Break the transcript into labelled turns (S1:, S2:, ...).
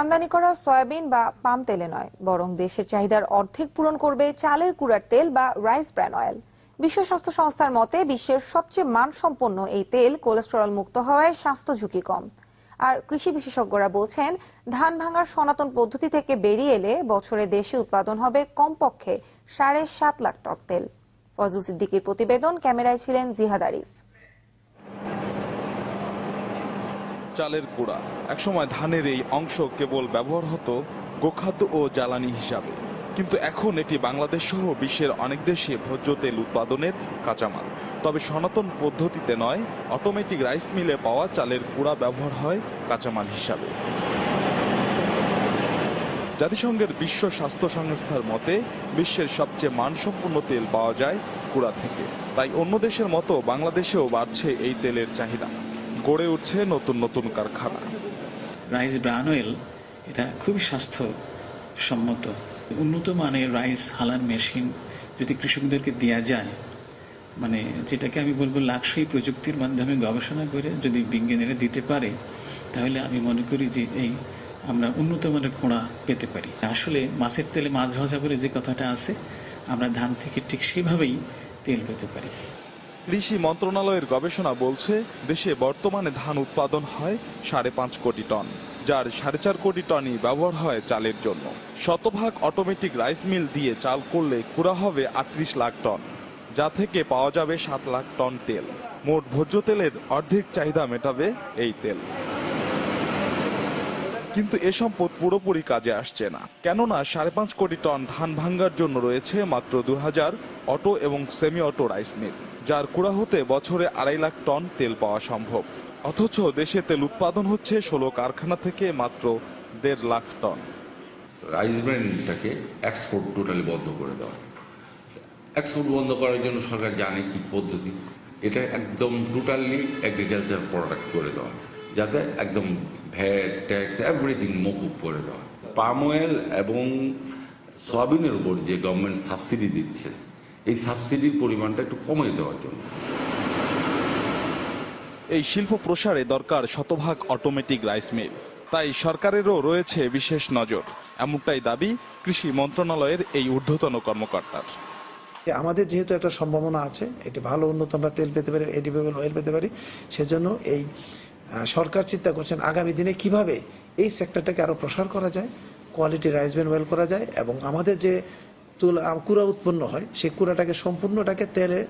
S1: আমদানি করা সয়াবিন বা পাম তেলে নয়, বরং দেশের চাহিদার অর্ধেক পূরণ করবে চালের কুড়ার তেল বা রাইস ব্র্যান অয়েল। বিশ্ব স্বাস্থ্য সংস্থার মতে, বিশ্বের সবচেয়ে মানসম্পন্ন এই তেল কোলেস্টেরল মুক্ত হওয়ায় স্বাস্থ্য ঝুঁকি কম। আর কৃষি বিশেষজ্ঞরা বলছেন, ধান ভাঙার সনাতন পদ্ধতি থেকে বেরিয়ে এলে বছরে দেশে উৎপাদন হবে কমপক্ষে সাড়ে সাত লাখ টক তেল। ফজল সিদ্দিকির প্রতিবেদন, ক্যামেরায় ছিলেন জিহাদ আরিফ।
S2: চালের কুড়া একসময় ধানের এই অংশ কেবল ব্যবহার হতো গোখাদ্য ও জ্বালানি হিসাবে। কিন্তু এখন এটি বাংলাদেশ সহ বিশ্বের অনেক দেশে ভোজ্য তেল উৎপাদনের কাঁচামাল। তবে সনাতন পদ্ধতিতে নয় অটোমেটিক রাইস মিলে পাওয়া চালের কুড়া ব্যবহার হয় কাঁচামাল হিসাবে। জাতিসংঘের বিশ্ব স্বাস্থ্য সংস্থার মতে, বিশ্বের সবচেয়ে মানসম্পন্ন তেল পাওয়া যায় কুড়া থেকে। তাই অন্য দেশের মতো বাংলাদেশেও বাড়ছে এই তেলের চাহিদা। গড়ে উঠছে নতুন নতুন কারখানা।
S3: রাইস ব্রান অয়েল, এটা খুবই স্বাস্থ্যসম্মত। উন্নত মানের রাইস হালার মেশিন যদি কৃষকদেরকে দেওয়া যায় মানে যেটাকে আমি বলব লাক্সই প্রযুক্তির মাধ্যমে গবেষণা করে যদি বিজ্ঞানীরা দিতে পারে, তাহলে আমি মনে করি যে এই আমরা উন্নত মানের খোঁড়া পেতে পারি। আসলে মাছের তেলে মাছ ভাজা বলে যে কথাটা আছে, আমরা ধান থেকে ঠিক সেভাবেই তেল পেতে পারি।
S2: কৃষি মন্ত্রণালয়ের গবেষণা বলছে, দেশে বর্তমানে ধান উৎপাদন হয় সাড়ে পাঁচ কোটি টন, যার সাড়ে চার কোটি টনই ব্যবহার হয় চালের জন্য। শতভাগ অটোমেটিক রাইস মিল দিয়ে চাল করলে কুড়া হবে আটত্রিশ লাখ টন, যা থেকে পাওয়া যাবে সাত লাখ টন তেল। মোট ভোজ্য তেলের অর্ধেক চাহিদা মেটাবে এই তেল। কিন্তু এ সম্পদ পুরোপুরি কাজে আসছে না। কেননা সাড়ে পাঁচ কোটি টন ধান ভাঙ্গার জন্য রয়েছে মাত্র দু হাজার অটো এবং সেমি অটো রাইস মিল। যার কুড়া হতে বছরে আড়াই লাখ টন তেল পাওয়া সম্ভব। অথচ দেশে তেল উৎপাদন হচ্ছে ষোলো কারখানা থেকে মাত্র দেড় লাখ টন।
S4: রাইস ব্র্যান্ডটাকে এক্সপোর্ট টোটালি বন্ধ করে দেওয়া এক্সপোর্ট বন্ধ করার জন্য সরকার জানে কি পদ্ধতি। এটা একদম টোটালি এগ্রিকালচার প্রোডাক্ট করে দেওয়া যাতে একদম ভ্যাট, ট্যাক্স এভরিথিং মকুব করে দেওয়া পাম অয়েল এবং সয়াবিনের উপর যে গভর্নমেন্ট সাবসিডি দিচ্ছে এই সাবসিডির পরিমাণটা একটু কমিয়ে দেওয়ার জন্য।
S2: এই শিল্প প্রসারে দরকার শতভাগ অটোমেটিক রাইস মিল তাই সরকারেরও রয়েছে বিশেষ নজর। এমনটাই দাবি কৃষি মন্ত্রণালয়ের এই ঊর্ধ্বতন কর্মকর্তার।
S5: আমাদের যেহেতু একটা সম্ভাবনা আছে এটি ভালো উন্নত আমরা তেল পেতে পারি এডিবেবল অয়েল পেতে পারি সেজন্য এই সরকার চিন্তা করছেন আগামী দিনে কীভাবে এই সেক্টরটাকে আরও প্রসার করা যায় কোয়ালিটি রাইস ব্যান ওয়েল করা যায় এবং আমাদের যে তুলা কুড়া উৎপন্ন হয়। সেই কুড়াটাকে সম্পূর্ণটাকে তেলে